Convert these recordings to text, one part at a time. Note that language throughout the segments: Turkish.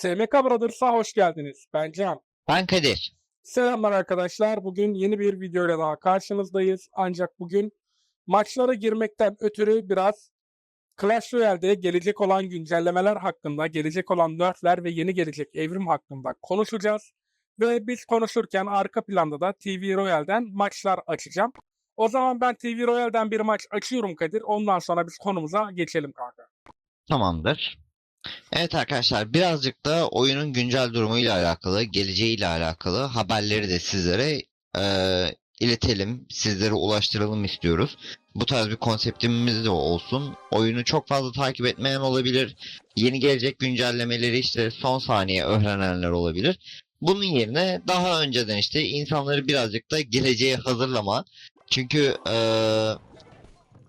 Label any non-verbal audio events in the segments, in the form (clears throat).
SMK Brothers'a hoş geldiniz. Ben Can. Ben Kadir. Selamlar arkadaşlar. Bugün yeni bir videoyla daha karşınızdayız. Ancak bugün maçlara girmekten ötürü biraz Clash Royale'de gelecek olan güncellemeler hakkında, gelecek olan nerfler ve yeni gelecek evrim hakkında konuşacağız. Ve biz konuşurken arka planda da TV Royale'den maçlar açacağım. O zaman ben TV Royale'den bir maç açıyorum Kadir. Ondan sonra biz konumuza geçelim kanka. Tamamdır. Evet arkadaşlar birazcık da oyunun güncel durumuyla alakalı, geleceğiyle alakalı haberleri de sizlere eee, iletelim, sizlere ulaştıralım istiyoruz. Bu tarz bir konseptimiz de olsun. Oyunu çok fazla takip etmeyen olabilir. Yeni gelecek güncellemeleri işte son saniye öğrenenler olabilir. Bunun yerine daha önceden işte insanları birazcık da geleceğe hazırlama. Çünkü eee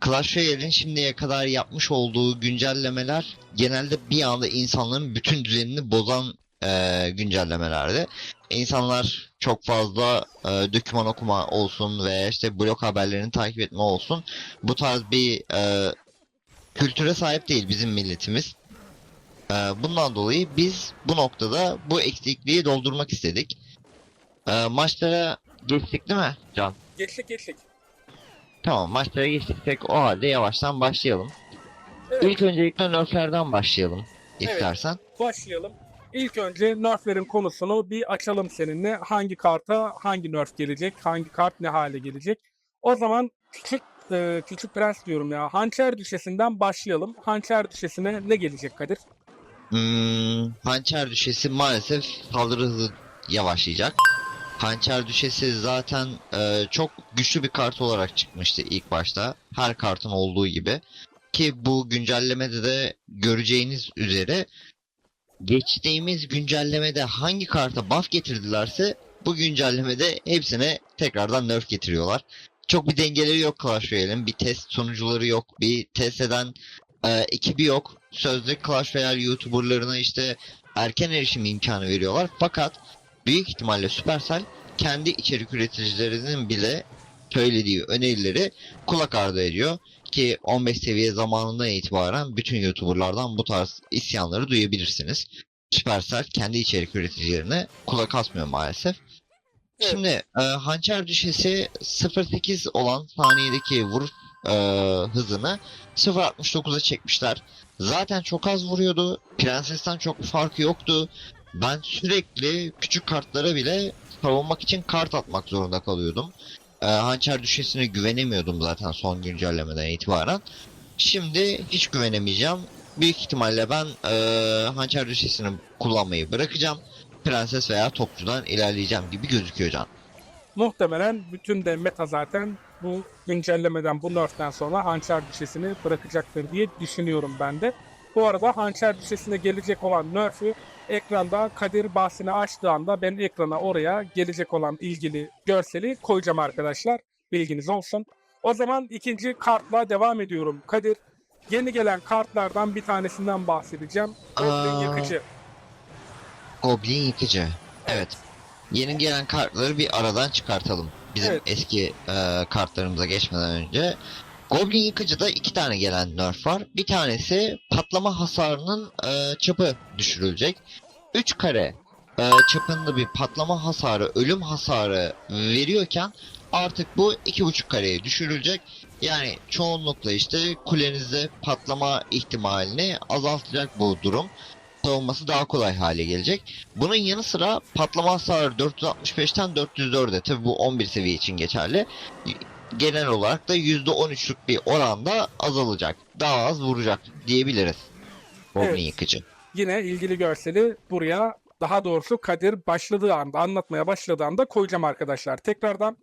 Clash Royale'in şimdiye kadar yapmış olduğu güncellemeler genelde bir anda insanların bütün düzenini bozan eee, güncellemelerdi. İnsanlar çok fazla eee doküman okuma olsun ve işte blog haberlerini takip etme olsun bu tarz bir eee, kültüre sahip değil bizim milletimiz. Eee, bundan dolayı biz bu noktada bu eksikliği doldurmak istedik. Eee, maçlara geçtik değil mi Can? Geçtik geçtik. Tamam maçlara geçtiysek o halde yavaştan başlayalım. Evet. İlk öncelikle nerflerden başlayalım Evet. istersen. başlayalım. İlk önce nerflerin konusunu bir açalım seninle. Hangi karta hangi nerf gelecek, hangi kart ne hale gelecek. O zaman küçük e, küçük prens diyorum ya. Hançer düşesinden başlayalım. Hançer düşesine ne gelecek Kadir? Hmm, Hançer düşesi maalesef saldırı hızı yavaşlayacak. Hançer düşesi zaten e, çok güçlü bir kart olarak çıkmıştı ilk başta. Her kartın olduğu gibi. Ki bu güncellemede de göreceğiniz üzere geçtiğimiz güncellemede hangi karta buff getirdilerse bu güncellemede hepsine tekrardan nerf getiriyorlar. Çok bir dengeleri yok Clash Royale'in. Bir test sonucuları yok. Bir test eden e, ekibi yok. Sözde Clash Royale YouTuber'larına işte erken erişim imkanı veriyorlar. Fakat büyük ihtimalle Supercell kendi içerik üreticilerinin bile söylediği önerileri kulak ardı ediyor. Ki 15 seviye zamanından itibaren bütün YouTuber'lardan bu tarz isyanları duyabilirsiniz. Supercell kendi içerik üreticilerine kulak asmıyor maalesef. Evet. Şimdi e, hançer düşesi 0.8 olan saniyedeki vuruş e, hızını 0.69'a çekmişler. Zaten çok az vuruyordu. Prensesten çok bir farkı yoktu. Ben sürekli küçük kartlara bile savunmak için kart atmak zorunda kalıyordum. E, hançer düşesine güvenemiyordum zaten son güncellemeden itibaren. Şimdi hiç güvenemeyeceğim. Büyük ihtimalle ben e, hançer düşesini kullanmayı bırakacağım. Prenses veya topçudan ilerleyeceğim gibi gözüküyor Can. Muhtemelen bütün de meta zaten bu güncellemeden, bu nerften sonra hançer düşesini bırakacaktır diye düşünüyorum ben de. Bu arada hançer düşesine gelecek olan nerf'ü ekranda Kadir bahsini açtığı anda ben ekrana oraya gelecek olan ilgili görseli koyacağım arkadaşlar. Bilginiz olsun. O zaman ikinci kartla devam ediyorum. Kadir yeni gelen kartlardan bir tanesinden bahsedeceğim. Goblin Aa. yakıcı. Goblin yıkıcı. Evet. Yeni gelen kartları bir aradan çıkartalım. Bizim Evet. eski e, kartlarımıza geçmeden önce. Goblin yıkıcıda iki tane gelen nerf var. Bir tanesi patlama hasarının e, çapı düşürülecek. 3 kare e, çapında bir patlama hasarı, ölüm hasarı veriyorken artık bu iki buçuk kareye düşürülecek. Yani çoğunlukla işte kulenizde patlama ihtimalini azaltacak bu durum savunması daha kolay hale gelecek. Bunun yanı sıra patlama hasarı 465'ten 404'e tabi bu 11 seviye için geçerli. Genel olarak da %13'lük bir oranda azalacak. Daha az vuracak diyebiliriz. Goblin Evet. yıkıcı. Yine ilgili görseli buraya daha doğrusu Kadir başladığı anda anlatmaya başladığı anda koyacağım arkadaşlar. Tekrardan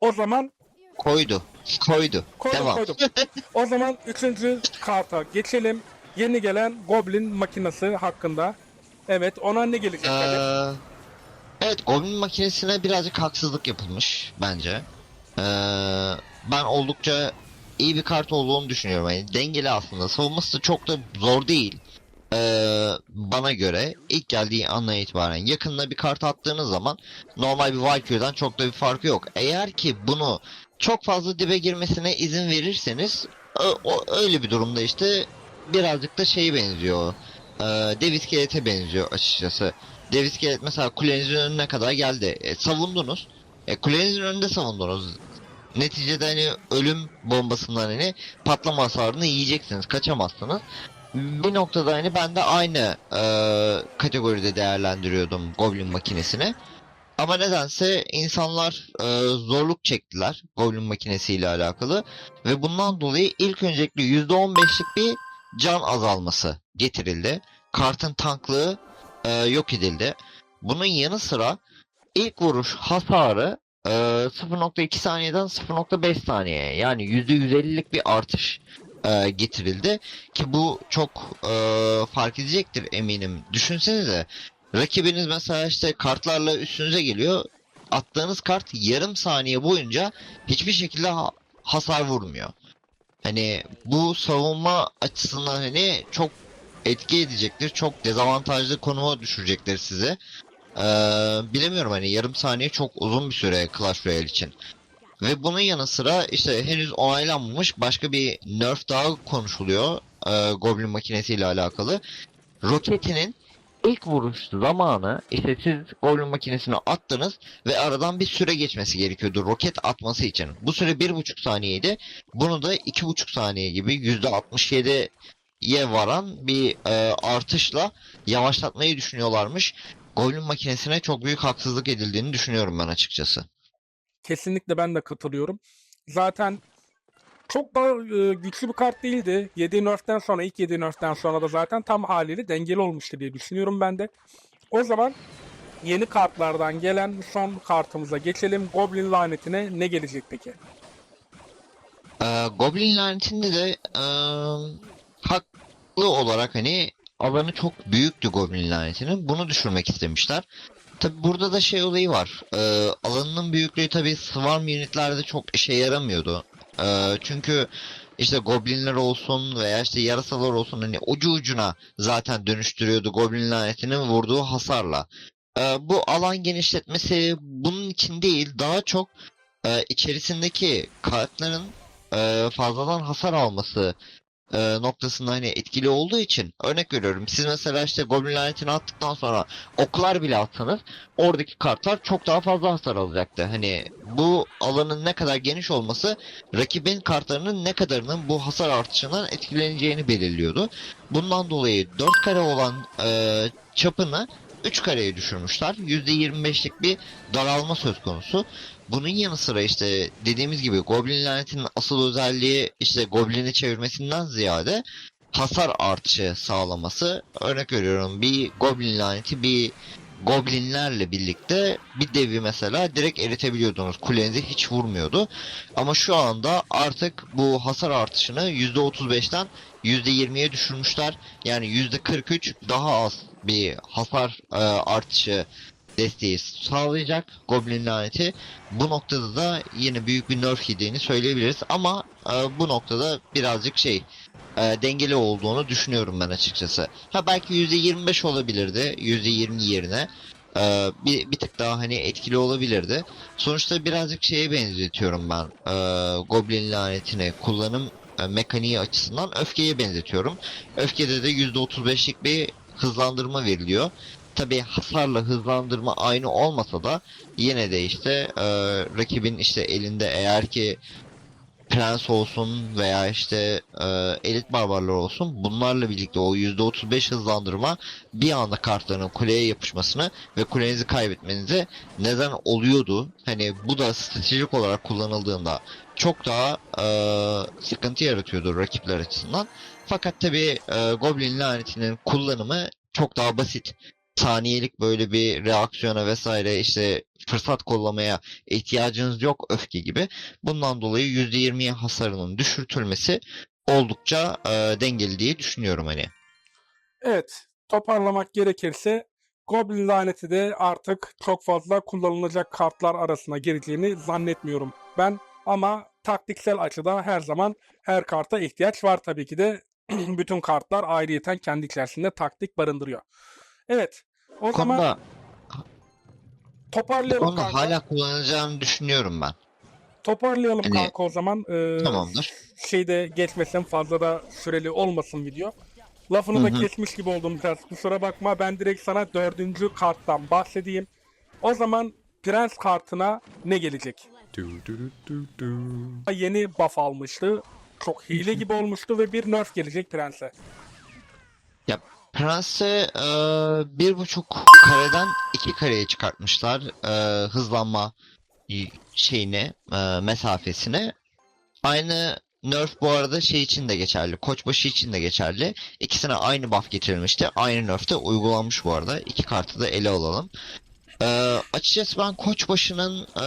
o zaman Koydu. Koydu. koydum Devam. koydum. o zaman üçüncü karta geçelim. Yeni gelen Goblin makinesi hakkında. Evet ona ne gelecek Kadir? Ee, evet Goblin makinesine birazcık haksızlık yapılmış bence. Ee, ben oldukça iyi bir kart olduğunu düşünüyorum. Yani dengeli aslında. Savunması da çok da zor değil. Ee, bana göre ilk geldiği andan itibaren yakınına bir kart attığınız zaman normal bir Valkyrie'den çok da bir farkı yok. Eğer ki bunu çok fazla dibe girmesine izin verirseniz o, öyle bir durumda işte birazcık da şeye benziyor. e, dev iskelete benziyor açıkçası. Dev iskelet mesela kulenizin önüne kadar geldi. E, savundunuz. E, kulenizin önünde savundunuz. Neticede hani ölüm bombasından hani patlama hasarını yiyeceksiniz. Kaçamazsınız. Bir noktada hani ben de aynı e, kategoride değerlendiriyordum Goblin makinesini. Ama nedense insanlar e, zorluk çektiler Goblin makinesiyle alakalı ve bundan dolayı ilk öncelikle %15'lik bir can azalması getirildi. Kartın tanklığı e, yok edildi. Bunun yanı sıra ilk vuruş hasarı e, 0.2 saniyeden 0.5 saniyeye yani %150'lik bir artış e, getirildi ki bu çok e, fark edecektir eminim. Düşünsenize rakibiniz mesela işte kartlarla üstünüze geliyor. Attığınız kart yarım saniye boyunca hiçbir şekilde ha- hasar vurmuyor. Hani bu savunma açısından hani çok etki edecektir. Çok dezavantajlı konuma düşürecektir sizi. Ee, bilemiyorum hani yarım saniye çok uzun bir süre Clash Royale için. Ve bunun yanı sıra işte henüz onaylanmamış başka bir nerf daha konuşuluyor. e, Goblin makinesiyle alakalı. Roketinin ilk vuruş zamanı işte siz Goblin makinesini attınız ve aradan bir süre geçmesi gerekiyordu roket atması için. Bu süre bir buçuk saniyeydi. Bunu da iki buçuk saniye gibi yüzde 67'ye varan bir e, artışla yavaşlatmayı düşünüyorlarmış. Goblin makinesine çok büyük haksızlık edildiğini düşünüyorum ben açıkçası. Kesinlikle ben de katılıyorum. Zaten çok da e, güçlü bir kart değildi. 7 nerf'ten sonra, ilk 7 nerf'ten sonra da zaten tam haliyle dengeli olmuştu diye düşünüyorum ben de. O zaman yeni kartlardan gelen son kartımıza geçelim. Goblin lanetine ne gelecek peki? Ee, Goblin lanetinde de e, haklı olarak hani alanı çok büyüktü Goblin lanetinin. Bunu düşürmek istemişler. Tabi burada da şey olayı var. Ee, alanının büyüklüğü tabi Swarm unitlerde çok işe yaramıyordu. Ee, çünkü işte Goblinler olsun veya işte yarasalar olsun hani ucu ucuna zaten dönüştürüyordu Goblin lanetinin vurduğu hasarla. Ee, bu alan genişletmesi bunun için değil daha çok e, içerisindeki kartların e, fazladan hasar alması e, noktasında hani etkili olduğu için örnek veriyorum siz mesela işte Goblin lanetini attıktan sonra oklar bile atsanız oradaki kartlar çok daha fazla hasar alacaktı. Hani bu alanın ne kadar geniş olması rakibin kartlarının ne kadarının bu hasar artışından etkileneceğini belirliyordu. Bundan dolayı 4 kare olan e, çapını 3 kareye düşürmüşler. %25'lik bir daralma söz konusu. Bunun yanı sıra işte dediğimiz gibi Goblin lanetinin asıl özelliği işte Goblin'i çevirmesinden ziyade hasar artışı sağlaması. Örnek veriyorum bir Goblin laneti bir Goblinlerle birlikte bir devi mesela direkt eritebiliyordunuz. Kulenize hiç vurmuyordu. Ama şu anda artık bu hasar artışını %35'ten %20'ye düşürmüşler. Yani %43 daha az bir hasar e, artışı desteği sağlayacak Goblin laneti. Bu noktada da yine büyük bir nerf yediğini söyleyebiliriz ama e, bu noktada birazcık şey e, dengeli olduğunu düşünüyorum ben açıkçası. Ha belki %25 olabilirdi %20 yerine. E, bir, bir tık daha hani etkili olabilirdi. Sonuçta birazcık şeye benzetiyorum ben e, Goblin lanetini kullanım e, mekaniği açısından öfkeye benzetiyorum. Öfkede de %35'lik bir hızlandırma veriliyor. Tabi hasarla hızlandırma aynı olmasa da yine de işte e, rakibin işte elinde eğer ki prens olsun veya işte e, elit barbarlar olsun bunlarla birlikte o %35 hızlandırma bir anda kartların kuleye yapışmasını ve kulenizi kaybetmenize neden oluyordu. Hani bu da stratejik olarak kullanıldığında çok daha e, sıkıntı yaratıyordu rakipler açısından. Fakat tabi e, Goblin lanetinin kullanımı çok daha basit saniyelik böyle bir reaksiyona vesaire işte fırsat kollamaya ihtiyacınız yok öfke gibi. Bundan dolayı %20'ye hasarının düşürtülmesi oldukça e, dengeli diye düşünüyorum hani. Evet, toparlamak gerekirse Goblin laneti de artık çok fazla kullanılacak kartlar arasına gireceğini zannetmiyorum ben. Ama taktiksel açıda her zaman her karta ihtiyaç var tabii ki de. (clears throat) Bütün kartlar ayrıyeten kendi içerisinde taktik barındırıyor. Evet, o zaman Konuda, toparlayalım konuda kanka. hala kullanacağını düşünüyorum ben. Toparlayalım Hani- kanka o zaman. Ee, Tamamdır. Şeyde geçmesin fazla da süreli olmasın video. Lafını da kesmiş gibi oldum biraz. Kusura bakma ben direkt sana dördüncü karttan bahsedeyim. O zaman prens kartına ne gelecek? Do do do do. Yeni buff almıştı. Çok hile (laughs) gibi olmuştu ve bir nerf gelecek prense. Ya Prens'e e, bir buçuk kareden iki kareye çıkartmışlar e, hızlanma şeyini e, mesafesini. Aynı nerf bu arada şey için de geçerli. Koçbaşı için de geçerli. İkisine aynı buff getirilmişti. Aynı nerf de uygulanmış bu arada. İki kartı da ele alalım. E, açıkçası ben Koçbaşı'nın e,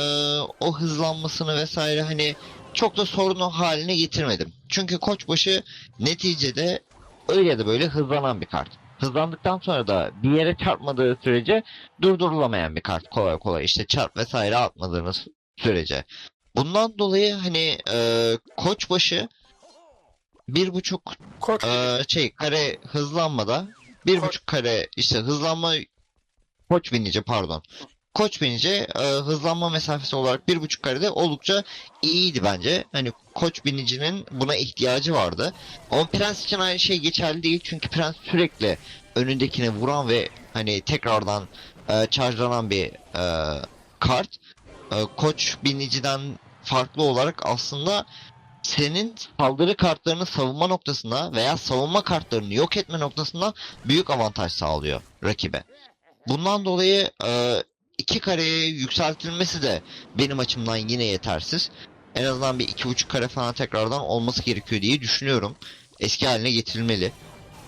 o hızlanmasını vesaire hani çok da sorunu haline getirmedim. Çünkü Koçbaşı neticede öyle ya da böyle hızlanan bir kart. Hızlandıktan sonra da bir yere çarpmadığı sürece durdurulamayan bir kart kolay kolay işte çarp vesaire atmadığınız sürece. Bundan dolayı hani e, koçbaşı bir buçuk Koç e, şey kare hızlanmada bir Koç- buçuk kare işte hızlanma koç binici pardon. Koç binici e, hızlanma mesafesi olarak bir buçuk karede oldukça iyiydi bence. Hani koç binicinin buna ihtiyacı vardı. Ama prens için aynı şey geçerli değil çünkü prens sürekli önündekine vuran ve hani tekrardan e, charge'lanan bir e, kart. E, koç biniciden farklı olarak aslında senin saldırı kartlarını savunma noktasında veya savunma kartlarını yok etme noktasında büyük avantaj sağlıyor rakibe. Bundan dolayı e, iki kareye yükseltilmesi de benim açımdan yine yetersiz. En azından bir iki buçuk kare falan tekrardan olması gerekiyor diye düşünüyorum. Eski haline getirilmeli.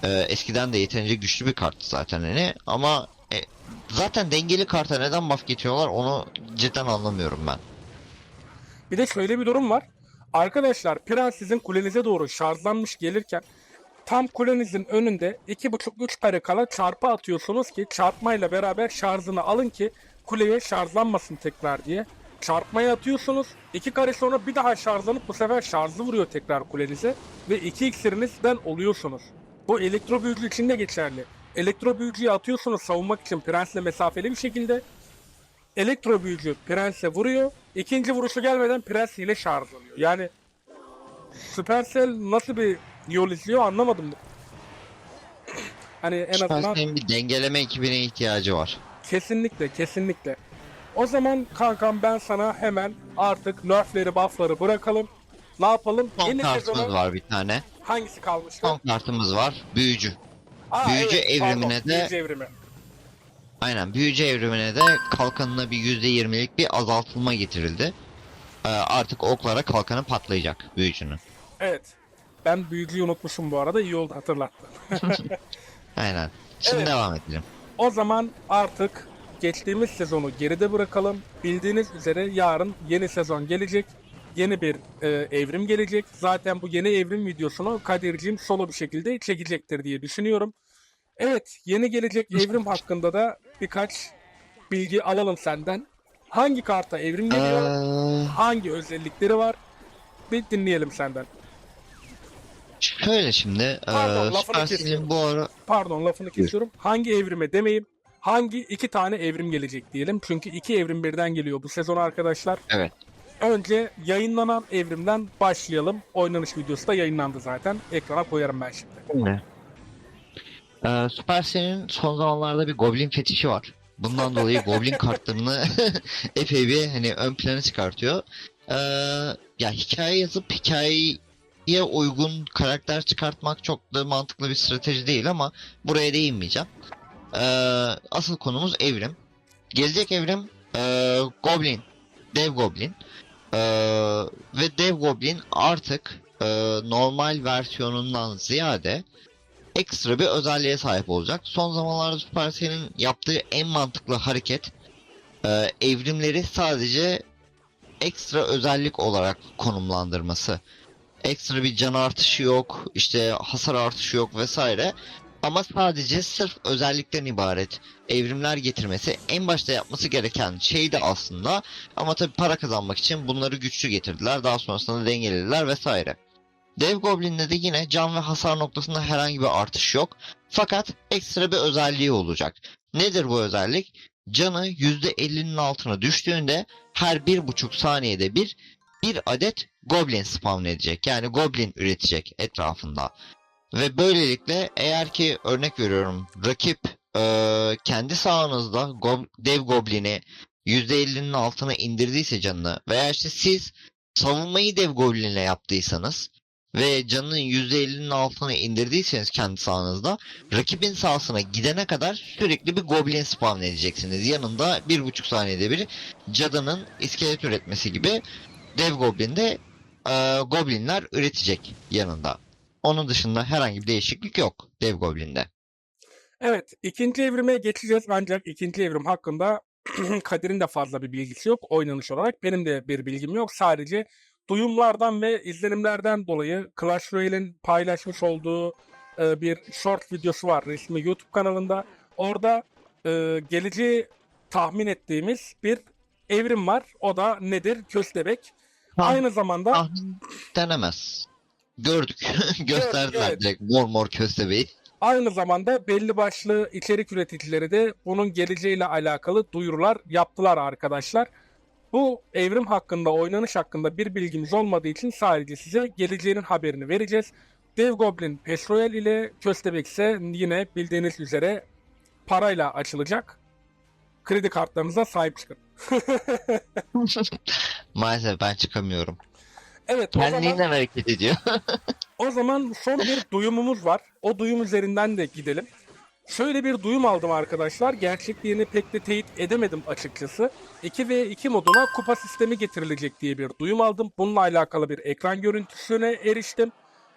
E, eskiden de yeterince güçlü bir karttı zaten hani ama e, zaten dengeli karta neden buff getiriyorlar onu cidden anlamıyorum ben. Bir de şöyle bir durum var. Arkadaşlar prens sizin kulenize doğru şarjlanmış gelirken tam kulenizin önünde 2.5-3 kare kala çarpı atıyorsunuz ki çarpmayla beraber şarjını alın ki kuleye şarjlanmasın tekrar diye. Çarpmayı atıyorsunuz. 2 kare sonra bir daha şarjlanıp bu sefer şarjlı vuruyor tekrar kulenize. Ve 2 iksirinizden oluyorsunuz. Bu elektro büyücü için de geçerli. Elektro büyücüyü atıyorsunuz savunmak için prensle mesafeli bir şekilde. Elektro büyücü prense vuruyor. İkinci vuruşu gelmeden prens yine şarjlanıyor. Yani Supercell nasıl bir yol izliyor anlamadım. Hani en azından Supercell'in bir dengeleme ekibine ihtiyacı var. Kesinlikle kesinlikle. O zaman kankam ben sana hemen artık nerfleri buffları bırakalım. Ne yapalım? Son Yeni kartımız sezona var bir tane. hangisi kalmıştı? Son kartımız var. Büyücü. Aa, büyücü evet, evrimine pardon, de- büyücü evrimi. Aynen büyücü evrimine de kalkanına bir %20'lik bir azaltılma getirildi. Ee, artık oklara kalkanı patlayacak büyücünün. Evet. Ben büyücüyü unutmuşum bu arada. iyi oldu hatırlattın. (laughs) Aynen. Şimdi Evet. devam edelim. O zaman artık geçtiğimiz sezonu geride bırakalım. Bildiğiniz üzere yarın yeni sezon gelecek. Yeni bir e, evrim gelecek. Zaten bu yeni evrim videosunu Kadir'ciğim solo bir şekilde çekecektir diye düşünüyorum. Evet, yeni gelecek evrim hakkında da birkaç bilgi alalım senden. Hangi karta evrim geliyor? Ee, Hangi özellikleri var? Bir dinleyelim senden. Şöyle şimdi. Pardon, ee, lafını kesiyorum. bu ara... Pardon lafını kesiyorum. Hangi evrime demeyeyim. Hangi iki tane evrim gelecek diyelim. Çünkü iki evrim birden geliyor bu sezon arkadaşlar. Evet. Önce yayınlanan evrimden başlayalım. Oynanış videosu da yayınlandı zaten. Ekrana koyarım ben şimdi. Şimdi. Ee, Supercell'in son zamanlarda bir Goblin fetişi var. Bundan dolayı (laughs) Goblin kartlarını (laughs) epey bir hani ön plana çıkartıyor. Ee, ya hikaye yazıp hikayeye uygun karakter çıkartmak çok da mantıklı bir strateji değil ama buraya değinmeyeceğim. Ee, asıl konumuz evrim. Gelecek evrim ee, Goblin. Dev Goblin. Ee, ve Dev Goblin artık ee, normal versiyonundan ziyade ekstra bir özelliğe sahip olacak. Son zamanlarda Supercell'in yaptığı en mantıklı hareket e, evrimleri sadece ekstra özellik olarak konumlandırması. Ekstra bir can artışı yok, işte hasar artışı yok vesaire. Ama sadece sırf özellikten ibaret evrimler getirmesi en başta yapması gereken şey de aslında ama tabi para kazanmak için bunları güçlü getirdiler. Daha sonrasında dengelediler vesaire. Dev Goblin'de de yine can ve hasar noktasında herhangi bir artış yok. Fakat ekstra bir özelliği olacak. Nedir bu özellik? Canı %50'nin altına düştüğünde her bir buçuk saniyede bir bir adet Goblin spawn edecek. Yani Goblin üretecek etrafında. Ve böylelikle eğer ki örnek veriyorum rakip eee, kendi sahanızda go- dev goblini %50'nin altına indirdiyse canını veya işte siz savunmayı dev goblinle yaptıysanız ve canının %50'nin altına indirdiyseniz kendi sahanızda rakibin sahasına gidene kadar sürekli bir goblin spawn edeceksiniz. Yanında bir buçuk saniyede bir cadının iskelet üretmesi gibi dev goblinde eee, goblinler üretecek yanında. Onun dışında herhangi bir değişiklik yok dev goblinde. Evet, ikinci evrime geçeceğiz ancak ikinci evrim hakkında (clears throat) Kadir'in de fazla bir bilgisi yok oynanış olarak. Benim de bir bilgim yok. Sadece duyumlardan ve izlenimlerden dolayı Clash Royale'in paylaşmış olduğu e, bir short videosu var resmi YouTube kanalında. Orada e, geleceği tahmin ettiğimiz bir evrim var. O da nedir? Köstebek. Tahmin- Aynı zamanda Tahmin denemez. Gördük. (laughs) Gösterdiler evet. direkt mor mor köstebeği. Aynı zamanda belli başlı içerik üreticileri de bunun geleceğiyle alakalı duyurular yaptılar arkadaşlar. Bu evrim hakkında, oynanış hakkında bir bilgimiz olmadığı için sadece size geleceğinin haberini vereceğiz. Dev Goblin Pass Royale ile Köstebek ise yine bildiğiniz üzere parayla açılacak. Kredi kartlarınıza sahip çıkın. (laughs) Maalesef ben çıkamıyorum. Evet o zaman... Hareket ediyor. (laughs) O zaman son bir duyumumuz var. O duyum üzerinden de gidelim. Şöyle bir duyum aldım arkadaşlar. Gerçekliğini pek de teyit edemedim açıkçası. 2v2 moduna kupa sistemi getirilecek diye bir duyum aldım. Bununla alakalı bir ekran görüntüsüne eriştim.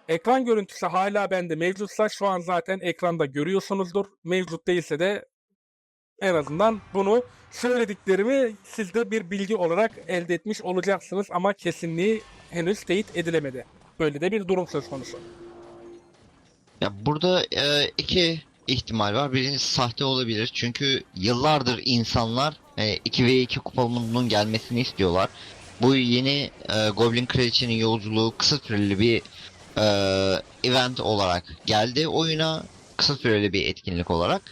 Ekran görüntüsü hala bende mevcutsa şu an zaten ekranda görüyorsunuzdur. Mevcut değilse de en azından bunu söylediklerimi siz de bir bilgi olarak elde etmiş olacaksınız ama kesinliği henüz teyit edilemedi. Böyle de bir durum söz konusu. Ya burada e, iki ihtimal var. Birincisi sahte olabilir. Çünkü yıllardır insanlar e, 2v2 kupamının gelmesini istiyorlar. Bu yeni e, Goblin Kraliçenin yolculuğu kısa süreli bir e, event olarak geldi oyuna. Kısa süreli bir etkinlik olarak.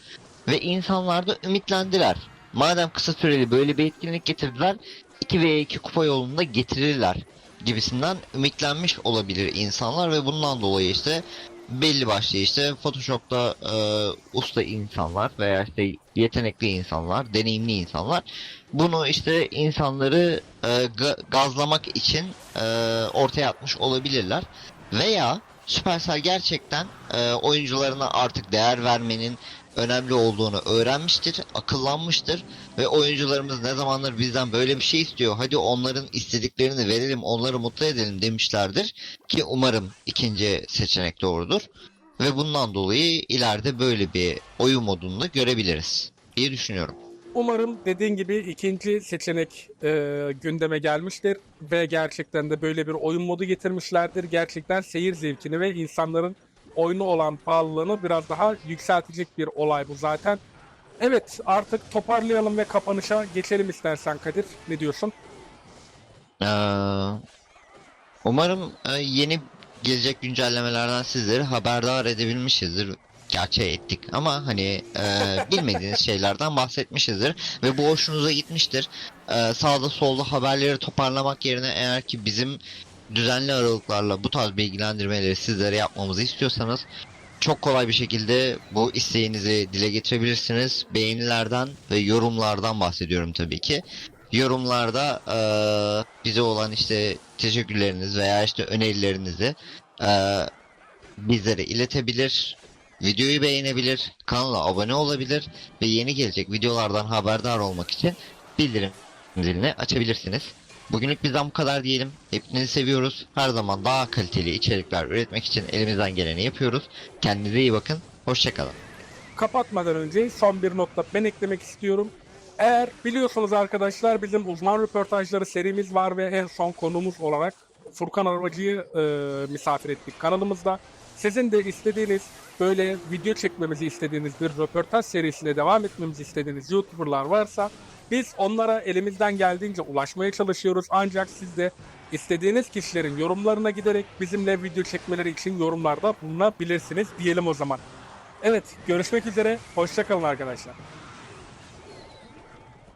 Ve insanlar da ümitlendiler. Madem kısa süreli böyle bir etkinlik getirdiler 2v2 kupa yolunda getirirler gibisinden ümitlenmiş olabilir insanlar ve bundan dolayı işte belli başlı işte Photoshop'ta e, usta insanlar veya işte yetenekli insanlar, deneyimli insanlar bunu işte insanları e, ga- gazlamak için e, ortaya atmış olabilirler. Veya Supercell gerçekten e, oyuncularına artık değer vermenin önemli olduğunu öğrenmiştir, akıllanmıştır ve oyuncularımız ne zamandır bizden böyle bir şey istiyor. Hadi onların istediklerini verelim, onları mutlu edelim demişlerdir ki umarım ikinci seçenek doğrudur. Ve bundan dolayı ileride böyle bir oyun modunu görebiliriz diye düşünüyorum. Umarım dediğin gibi ikinci seçenek e, gündeme gelmiştir ve gerçekten de böyle bir oyun modu getirmişlerdir. Gerçekten seyir zevkini ve insanların oyunu olan pahalılığını biraz daha yükseltecek bir olay bu zaten. Evet artık toparlayalım ve kapanışa geçelim istersen Kadir. Ne diyorsun? Ee, umarım e, yeni gelecek güncellemelerden sizleri haberdar edebilmişizdir. Gerçi ettik ama hani e, (laughs) bilmediğiniz şeylerden bahsetmişizdir ve bu hoşunuza gitmiştir. E, sağda solda haberleri toparlamak yerine eğer ki bizim düzenli aralıklarla bu tarz bilgilendirmeleri sizlere yapmamızı istiyorsanız çok kolay bir şekilde bu isteğinizi dile getirebilirsiniz. Beğenilerden ve yorumlardan bahsediyorum tabii ki. Yorumlarda eee, bize olan işte teşekkürleriniz veya işte önerilerinizi eee, bizlere iletebilir. Videoyu beğenebilir, kanala abone olabilir ve yeni gelecek videolardan haberdar olmak için bildirim zilini açabilirsiniz. Bugünlük bizden bu kadar diyelim. Hepinizi seviyoruz. Her zaman daha kaliteli içerikler üretmek için elimizden geleni yapıyoruz. Kendinize iyi bakın. Hoşçakalın. Kapatmadan önce son bir nokta ben eklemek istiyorum. Eğer biliyorsunuz arkadaşlar bizim uzman röportajları serimiz var ve en son konumuz olarak Furkan Arabacı'yı e, misafir ettik kanalımızda. Sizin de istediğiniz böyle video çekmemizi istediğiniz bir röportaj serisine devam etmemizi istediğiniz YouTuber'lar varsa biz onlara elimizden geldiğince ulaşmaya çalışıyoruz. Ancak siz de istediğiniz kişilerin yorumlarına giderek bizimle video çekmeleri için yorumlarda bulunabilirsiniz diyelim o zaman. Evet görüşmek üzere. Hoşçakalın arkadaşlar.